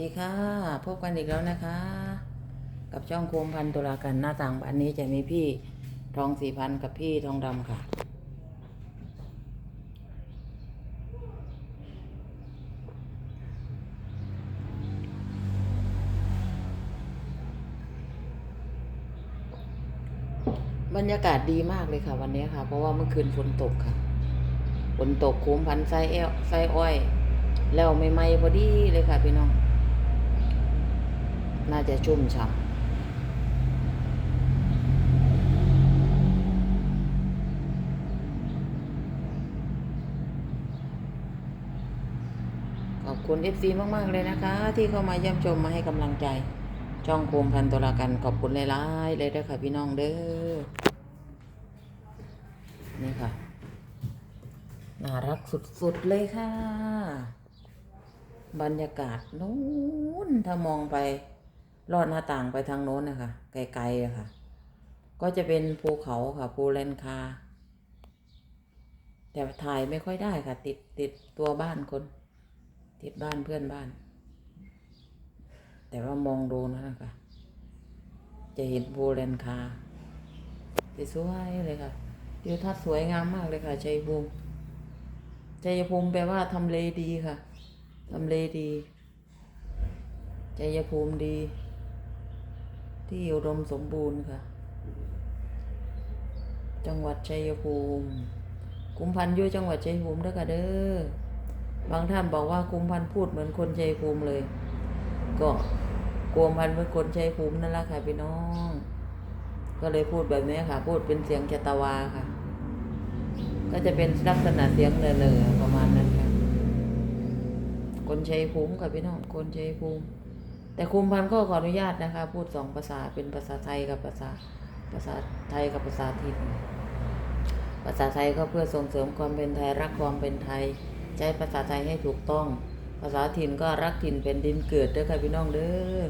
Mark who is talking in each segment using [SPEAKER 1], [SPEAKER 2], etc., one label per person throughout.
[SPEAKER 1] ดีค่ะ พบกันอีกแล้วนะคะ กับช่องโคมพันตุลากันหน้าต่างบ้านนี้จะมีพี่ทองสีพันกับพี่ทองดำค่ะ บรรยากาศดีมากเลยค่ะ วันนี้ค่ะ เพราะว่าเมื่อคืนฝนตกค่ะฝนตกโคมพันไส้แอวไส้อ้อย แล้วไม่ไหมพอดีเลยค่ะพี่น้อง น่าจะชุ่มฉ่ำขอบคุณ FC มาก ๆ เลยนะคะ ที่เข้ามาเยี่ยมชมมาให้กำลังใจ ช่องโคมพันตุลากันขอบคุณหลายๆเลยด้อค่ะพี่น้องเด้อ นี่ค่ะ น่ารักสุด ๆ เลยค่ะ บรรยากาศนู้นถ้ามองไป ลอดหน้าต่างไปทางโน้นนะคะไกลๆอะค่ะ ก็จะเป็นภูเขาค่ะภูเลนคา แต่ถ่ายไม่ค่อยได้ค่ะ ติดติดตัวบ้านคน ติดบ้านเพื่อนบ้าน แต่ว่ามองดูนะนะคะจะเห็นภูเลนคาสวยเลยค่ะทิวทัศน์สวยงามมากเลยค่ะชัยภูมิชัยภูมิแปลว่าทำเลดีค่ะทำเลดีชัยภูมิดี ที่อุดมสมบูรณ์ค่ะ จังหวัดชัยภูมิกุมพันธ์อยู่จังหวัดชัยภูมิเด้อค่ะเด้อบางท่านบอกว่ากุมพันธ์พูดเหมือนคนชัยภูมิเลย ก็กุมพันธ์เป็นคนชัยภูมินั่นแหละค่ะพี่น้อง ก็เลยพูดแบบนี้ค่ะ พูดเป็นเสียงชะตาวาค่ะ ก็จะเป็นลักษณะเสียงเนอๆประมาณนั้นค่ะ คนชัยภูมิค่ะพี่น้องคนชัยภูมิ แต่คุมพันก็ขออนุญาตนะคะ พูดสองภาษาเป็นภาษาไทยกับภาษาภาษาไทยกับภาษาถิ่นภาษาไทยก็เพื่อส่งเสริมความเป็นไทยรักความเป็นไทย ใช้ภาษาไทยให้ถูกต้อง ภาษาถิ่นก็รักถิ่นเป็นดินเกิดเด้อค่ะพี่น้องเด้อ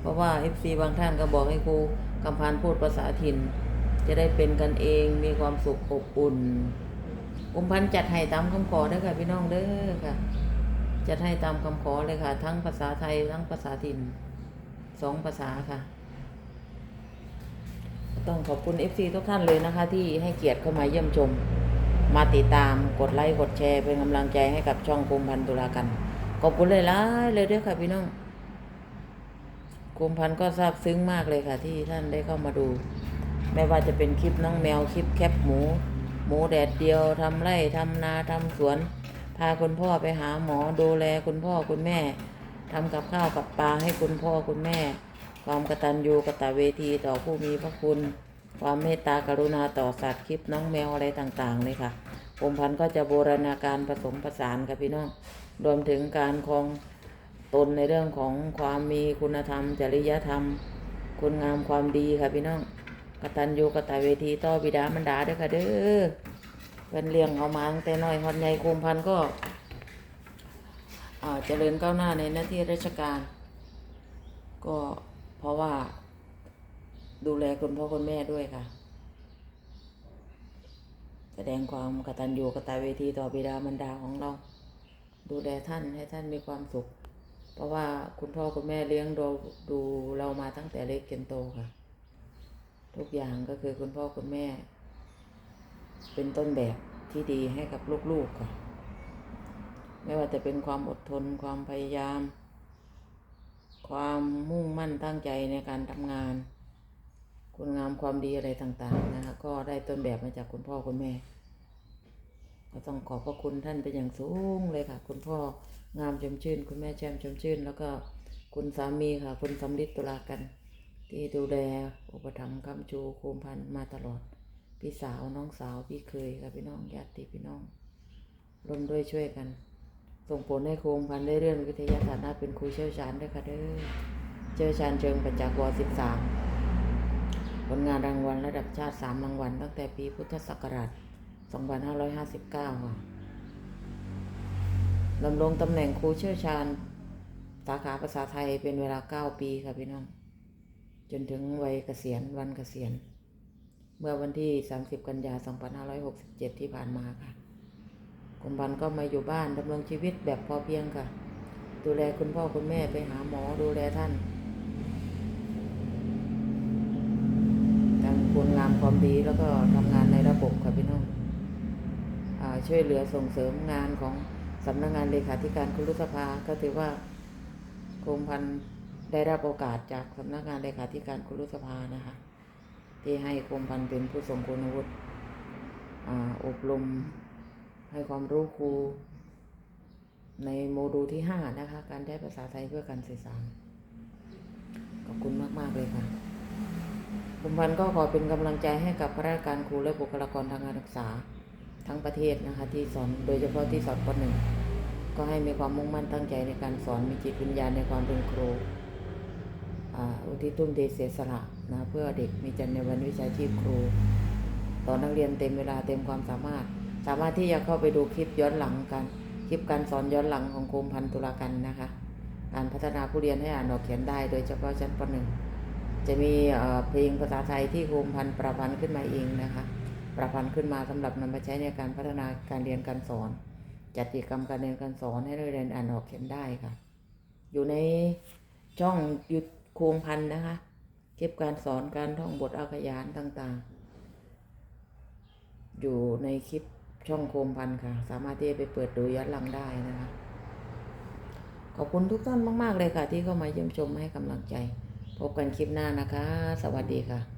[SPEAKER 1] เพราะว่าเอฟซีบางท่านก็บอกให้ครูกำพันพูดภาษาถิ่น จะได้เป็นกันเองมีความสุขอบอุ่นกุมพันจัดให้ตามคำขอเด้อค่ะพี่น้องเด้อค่ะ จัดให้ตามคำขอเลยค่ะ ทั้งภาษาไทยทั้งภาษาถิ่นสองภาษาค่ะ ต้องขอบคุณ FC ทุกท่านเลยนะคะ ที่ให้เกียรติเข้ามาเยี่ยมชม มาติดตามกดไลค์กดแชร์เป็นกำลังใจให้กับช่องกุมพันธ์ตุลากันขอบคุณเลยล่ะเลยด้วยค่ะพี่น้องกุมพันธ์ก็ซาบซึ้งมากเลยค่ะ ที่ท่านได้เข้ามาดู ไม่ว่าจะเป็นคลิปน้องแมวคลิปแคปหมู หมูแดดเดียวทำไร่ทำนาทำสวน พาคุณพ่อไปหาหมอดูแลคุณพ่อคุณแม่ทำกับข้าวกับปลาให้คุณพ่อคุณแม่ ความกตัญญูกตเวทีต่อผู้มีพระคุณ ความเมตตากรุณาต่อสัตว์คลิปน้องแมวอะไรต่างๆเลยค่ะผมพันก็จะบูรณาการผสมผสานกับพี่น้อง รวมถึงการครองตนในเรื่องของความมีคุณธรรม จริยธรรม คุณงามความดีค่ะพี่น้องกตัญญูกตเวทีต่อบิดามารดาด้วยค่ะเด้อ เป็นเลี้ยงเอามาตั้งแต่น้อยฮอดใหญ่คมพันก็เจริญก้าวหน้าในหน้าที่ราชการ ก็เพราะว่าดูแลคุณพ่อคุณแม่ด้วยค่ะ แสดงความกตัญญูกตเวทีต่อบิดามารดาของเรา ดูแลท่านให้ท่านมีความสุข เพราะว่าคุณพ่อคุณแม่เลี้ยงดูดูเรามาตั้งแต่เล็กจนโตค่ะ ทุกอย่างก็คือคุณพ่อคุณแม่ เป็นต้นแบบที่ดีให้กับลูกๆค่ะ ไม่ว่าจะเป็นความอดทนความพยายาม ความมุ่งมั่นตั้งใจในการทำงาน คุณงามความดีอะไรต่างๆนะคะก็ได้ต้นแบบมาจากคุณพ่อคุณแม่ก็ต้องขอบพระคุณท่านเป็นอย่างสูงเลยค่ะ คุณพ่องามชมชื่น คุณแม่แจ่มชมชื่น แล้วก็คุณสามีค่ะ คุณสำลิดตุลากัน ที่ดูแลอุปถัมภ์คำจูโคมพันมาตลอด พี่สาวน้องสาวพี่เคยค่ะพี่น้องญาติพี่น้องร่วมด้วยช่วยกัน ส่งผลให้โคมพันได้เรื่องวิทยาศาสตร์น่าเป็นครูเชี่ยวชาญด้วยค่ะเด้อเชี่ยวชาญเชิงประจักษ์วสิบสามผลงานรางวัลระดับชาติสามรางวัล ตั้งแต่ปีพุทธศักราช 2559 ค่ะดำรงตำแหน่งครูเชี่ยวชาญ สาขาภาษาไทยเป็นเวลา 9 ปีค่ะพี่น้อง จนถึงวัยเกษียณวันเกษียณ เมื่อวันที่ 30 กันยา 2567 ที่ผ่านมาค่ะกุมพันธ์ก็มาอยู่บ้านดำรงชีวิตแบบพอเพียงค่ะ ดูแลคุณพ่อคุณแม่ไปหาหมอดูแลท่านทำคุณงามความดีแล้วก็ทำงานในระบบค่ะพี่น้องช่วยเหลือส่งเสริมงานของสำนักงานเลขาธิการคุณรุษภา ก็ถือว่าโครงพันธ์ได้รับโอกาสจากสำนักงานเลขาธิการคุณรุษภานะคะ ที่ให้ครงพันเป็นผู้ทรงคุณวุฒิอบรมให้ความรู้ครู ในโมดูลที่ห้านะคะ การใช้ภาษาไทยเพื่อการสื่อสาร ขอบคุณมาก ๆ เลยค่ะผมพันก็ขอเป็นกำลังใจให้กับข้าราชการครูและบุคลากรทางการศึกษาทั้งประเทศนะคะ ที่สอนโดยเฉพาะที่สอนปหนึ่งก็ให้มีความมุ่งมั่นตั้งใจในการสอนมีจิตวิญญาณในความเป็นครู อุทิศทุ่มเทเสียสละนะเพื่อเด็กมีจรรยาบรรณวิชาชีพครู ตอนนักเรียนเต็มเวลาเต็มความสามารถ สามารถที่จะเข้าไปดูคลิปย้อนหลังกัน คลิปการสอนย้อนหลังของกรมพันธุ์ตุลาการนะคะการพัฒนาผู้เรียนให้อ่านออกเขียนได้ โดยเฉพาะชั้นป .1 จะมีเพลงภาษาไทยที่กรมพันธุ์ประพันธ์ขึ้นมาเองนะคะ ประพันธ์ขึ้นมาสำหรับนำมาใช้ในการพัฒนาการเรียนการสอน จัดกิจกรรมการเรียนการสอนให้นักเรียนอ่านออกเขียนได้ค่ะ อยู่ในช่องยุท โคมพันนะคะคลิปการสอนการท่องบทอาขยานต่างๆ อยู่ในคลิปช่องโคมพันค่ะ สามารถที่จะไปเปิดดูย้อนหลังได้นะคะ ขอบคุณทุกท่านมาก ๆ เลยค่ะ ที่เข้ามาเยี่ยมชมให้กำลังใจ พบกันคลิปหน้านะคะ สวัสดีค่ะ